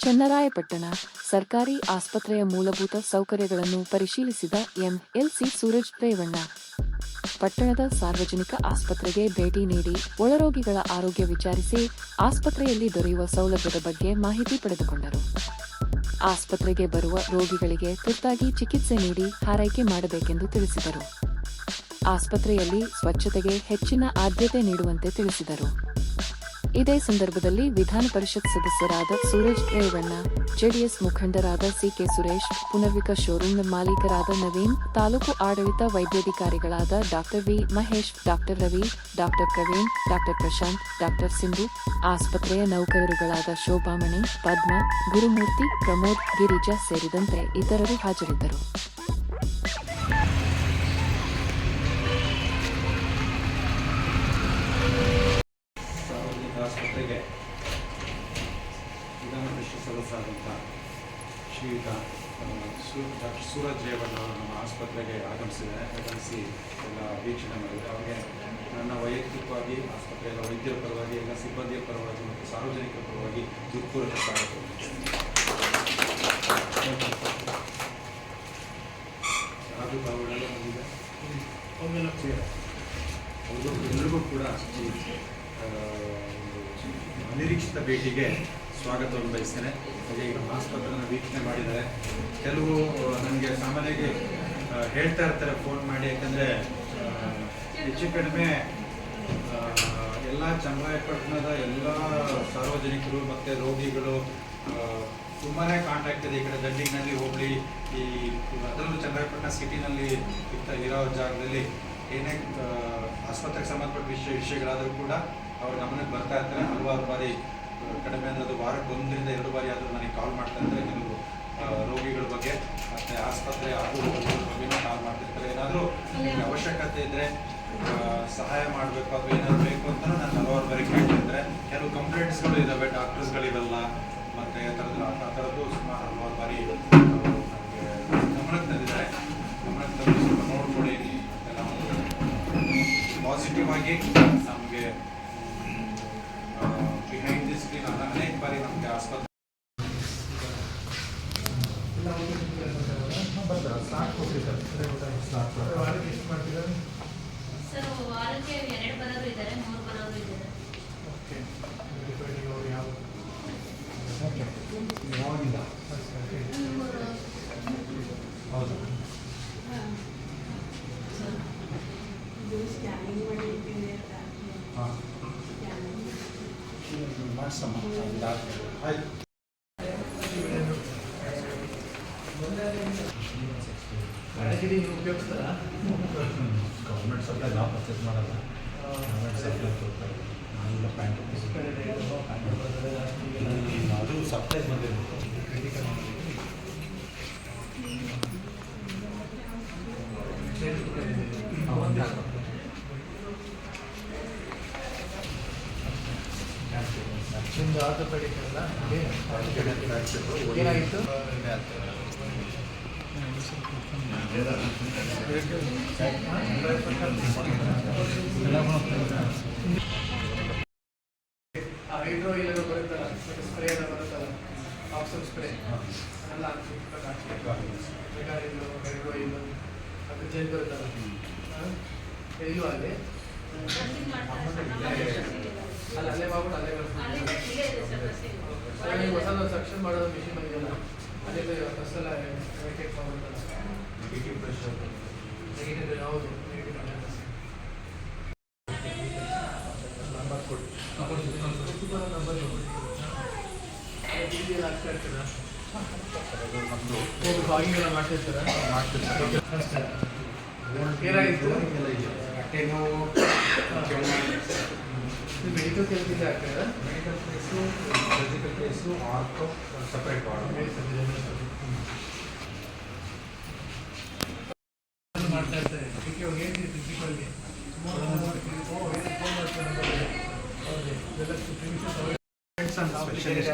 ಚನ್ನರಾಯಪಟ್ಟಣ ಸರ್ಕಾರಿ ಆಸ್ಪತ್ರೆಯ ಮೂಲಭೂತ ಸೌಕರ್ಯಗಳನ್ನು ಪರಿಶೀಲಿಸಿದ ಎಂಎಲ್ಸಿ ಸೂರಜ್ ರೇವಣ್ಣ. ಪಟ್ಟಣದ ಸಾರ್ವಜನಿಕ ಆಸ್ಪತ್ರೆಗೆ ಭೇಟಿ ನೀಡಿ ಒಳರೋಗಿಗಳ ಆರೋಗ್ಯ ವಿಚಾರಿಸಿ ಆಸ್ಪತ್ರೆಯಲ್ಲಿ ದೊರೆಯುವ ಸೌಲಭ್ಯದ ಬಗ್ಗೆ ಮಾಹಿತಿ ಪಡೆದುಕೊಂಡರು. ಆಸ್ಪತ್ರೆಗೆ ಬರುವ ರೋಗಿಗಳಿಗೆ ತುರ್ತಾಗಿ ಚಿಕಿತ್ಸೆ ನೀಡಿ ಹಾರೈಕೆ ಮಾಡಬೇಕೆಂದು ತಿಳಿಸಿದರು. ಆಸ್ಪತ್ರೆಯಲ್ಲಿ ಸ್ವಚ್ಛತೆಗೆ ಹೆಚ್ಚಿನ ಆದ್ಯತೆ ನೀಡುವಂತೆ ತಿಳಿಸಿದರು. ಇದೇ ಸಂದರ್ಭದಲ್ಲಿ ವಿಧಾನ ಪರಿಷತ್ ಸದಸ್ಯರಾದ ಸುರೇಶ್ ರೇವಣ್ಣ, ಜೆಡಿಎಸ್ ಮುಖಂಡರಾದ ಸಿಕೆ ಸುರೇಶ್, ಪುನರ್ವಿಕ ಶೋರೂಮ್ ಮಾಲೀಕರಾದ ನವೀನ್, ತಾಲೂಕು ಆಡಳಿತ ವೈದ್ಯಾಧಿಕಾರಿಗಳಾದ doctor V. Mahesh, doctor Ravi, doctor Praveen, doctor Prashanth, doctor Sindhu, ಆಸ್ಪತ್ರೆಯ ನೌಕರರುಗಳಾದ ಶೋಭಾಮಣಿ, ಪದ್ಮ, ಗುರುಮೂರ್ತಿ, ಪ್ರಮೋದ್, ಗಿರಿಜಾ ಸೇರಿದಂತೆ ಇತರರು ಹಾಜರಿದ್ದರು. ಡಾಕ್ಟರ್ ಸೂರಜ್ ರೇವಣ್ಣ ಅವರು ನಮ್ಮ ಆಸ್ಪತ್ರೆಗೆ ಆಗಮಿಸಿದ್ದಾರೆ ಆಗಮಿಸಿ ಎಲ್ಲ ವೀಕ್ಷಣೆ ಮಾಡಿದ್ದಾರೆ ಅವರಿಗೆ ನನ್ನ ವೈಯಕ್ತಿಕವಾಗಿ ಆಸ್ಪತ್ರೆಯ ವೈದ್ಯರ ಪರವಾಗಿ ಎಲ್ಲ ಸಿಬ್ಬಂದಿಯ ಪರವಾಗಿ ಮತ್ತು ಸಾರ್ವಜನಿಕರ ಪರವಾಗಿ ಹೃತ್ಪೂರ್ವಕ ಸ್ವಾಗತ ಅದು ತಾವುಗಳೆಲ್ಲ ಬಂದಿದೆ ಎಲ್ಲರಿಗೂ ಕೂಡ ಒಂದು ಅನಿರೀಕ್ಷಿತ ಭೇಟಿಗೆ ಸ್ವಾಗತವನ್ನು ಬಯಸ್ತೇನೆ. ಹಾಗೆ ಈಗ ಆಸ್ಪತ್ರೆನ ವೀಕ್ಷಣೆ ಮಾಡಿದ್ದಾರೆ. ಕೆಲವು ನನಗೆ ಸಾಮಾನ್ಯವಾಗಿ ಹೇಳ್ತಾ ಇರ್ತಾರೆ ಫೋನ್ ಮಾಡಿ, ಯಾಕಂದರೆ ಹೆಚ್ಚು ಕಡಿಮೆ ಎಲ್ಲ ಚನ್ನರಾಯಪಟ್ಟಣದ ಎಲ್ಲ ಸಾರ್ವಜನಿಕರು ಮತ್ತು ರೋಗಿಗಳು ತುಂಬಾ ಕಾಂಟ್ಯಾಕ್ಟ್ ಇದೆ ಈ ಕಡೆ ದಂಡಿನಲ್ಲಿ ಹೋಗಲಿ, ಈ, ಅದರಲ್ಲೂ ಚನ್ನರಾಯಪಟ್ಟಣ ಸಿಟಿನಲ್ಲಿ ಇರೋ ಜಾಗದಲ್ಲಿ ಏನೇ ಆಸ್ಪತ್ರೆಗೆ ಸಂಬಂಧಪಟ್ಟ ವಿಷಯ, ವಿಷಯಗಳಾದರೂ ಕೂಡ ಅವ್ರ ಗಮನಕ್ಕೆ ಬರ್ತಾ ಇರ್ತಾರೆ. ಹಲವಾರು ಬಾರಿ ಕಡಿಮೆ ಅನ್ನೋದು ಅದು ವಾರಕ್ಕೆ ಒಂದರಿಂದ ಎರಡು ಬಾರಿ ಆದರೂ ನನಗೆ ಕಾಲ್ ಮಾಡ್ತಾ ಇರ್ತಾರೆ, ಕೆಲವು ರೋಗಿಗಳ ಬಗ್ಗೆ, ಮತ್ತು ಆಸ್ಪತ್ರೆ ಹೋಗುಗಳ ಬಗ್ಗೆನೂ ಕಾಲ್ ಮಾಡ್ತಿರ್ತಾರೆ. ಏನಾದರೂ ನಿಮಗೆ ಅವಶ್ಯಕತೆ ಇದ್ದರೆ ಸಹಾಯ ಮಾಡಬೇಕು ಅಥವಾ ಏನಾದ್ರು ಬೇಕು ಅಂತ ನಾನು ಹಲವಾರು ಬಾರಿ ಕೇಳ್ತಿದ್ದರೆ ಕೆಲವು ಕಂಪ್ಲೇಂಟ್ಸ್ಗಳು ಇದ್ದಾವೆ ಡಾಕ್ಟರ್ಸ್ಗಳಿವೆಲ್ಲ ಮತ್ತು ಆ ಥರದ್ದು ಆ ಥರದ್ದು ಸುಮಾರು ಹಲವಾರು ಬಾರಿ ನನಗೆ ಗಮನಕ್ಕೆ ತಂದಿದ್ದಾರೆ ಗಮನಕ್ಕೆ ತಂದು ಸ್ವಲ್ಪ ನೋಡ್ಕೊಡಿ ಎಲ್ಲ ಪಾಸಿಟಿವ್ ಆಗಿ ಸರ್ ವಾರಕ್ಕೆ ಎರಡು ಬರೋರು ಇದ್ದಾರೆ ಮೂರು ಬರೋರು ಇದ್ದಾರೆ ಮೂರು ಹೌದು ಹಾಂ ಮಾಡಿಸಮ್ಮ ಆಯ್ತು ಗೌರ್ಮೆಂಟ್ ಸಪ್ಲೈ ನಾವು ಪರ್ಚೇಸ್ ಮಾಡಲ್ಲ. ಗೌರ್ಮೆಂಟ್ ಸಪ್ಲೈ ಕೊಡ್ತಾರೆ. ನಾನೀಗ ಪ್ಯಾಂಟ್ ಅದು ಸಪ್ಲೈ ಬಂದಿರುತ್ತೆ. ನಿಮ್ದು ಕಡೆ ಅಲ್ಲ ಏನಾಗಿತ್ತು? ಹೈಡ್ರೋ ಇಲ್ಲ ಬರುತ್ತಲ್ಲ? ಸ್ಪ್ರೇ ಎಲ್ಲ ಬರುತ್ತಲ್ಲ? ಆಕ್ಸಿಜನ್ ಸ್ಪ್ರೇ ಅದೆಲ್ಲ ಹೈಡ್ರೋ ಇಲ್ಲ ಅದು ಜೆಲ್ ಬರುತ್ತಲ್ಲ ಅಲ್ಲಿ ಅಲ್ಲಿ ಅಲ್ಲೇ ಮಾಡ್ಬಿಟ್ಟು. ಅಲ್ಲೇ ಬರ್ತದೆ ಬರ್ತೀವಿ ಇಲ್ಲೇ ಇದೆ ಸರ್ ನರ್ಸಿಂಗ್ ಸರ್ ನೀವು ಹೊಸದು ಸಕ್ಷನ್ ಮಾಡೋದು ಮಿಷಿನ್ ಬಂದಿದೆಯಲ್ಲ ಅದೇ ಬಸ್ಸೆಲ್ಲ ವೆಕೇಟ್ ಮಾಡ್ಬಿಡ್ತಲ್ಲ ನೆಗೆಟಿವ್ ಪ್ರೆಷರ್ ನೆಗೆಟಿವ್ ಯಾವುದು ನೆಗೆಟಿವ್ ನಂಬರ್ ಕೊಡಿ ನಂಬರ್ ಆಗ್ತಾ ಇರ್ತದ ನಮ್ಮದು ಹೋಗಿ ಬಾಗಿಂಗ್ ಎಲ್ಲ ಮಾಡ್ತಿರ್ತಾರ ಮಾಡ್ತಿರ್ತಾರೆ ಏನಾಗಿತ್ತು? ಎಲ್ಲ ಇದೆ ಹೊಟ್ಟೆ ನೋವು ಮೆಡಿಕಲ್ ಕೆಲಸದಿಂದ ಆಗ್ತದ medical case surgical case ortho separate ward ಮಾಡ್ತಾ ಇರ್ತಾರೆ ಅದಕ್ಕೆ ಅವ್ರು ಏನಿದೆ ಪ್ರಿನ್ಸಿಪಲ್ಗೆ ಫೋನ್ ಮಾಡ್ತಾರೆ ಹೌದು ಎಲ್ಲ ಸ್ಪೆಷಲಿಸ್ಟ್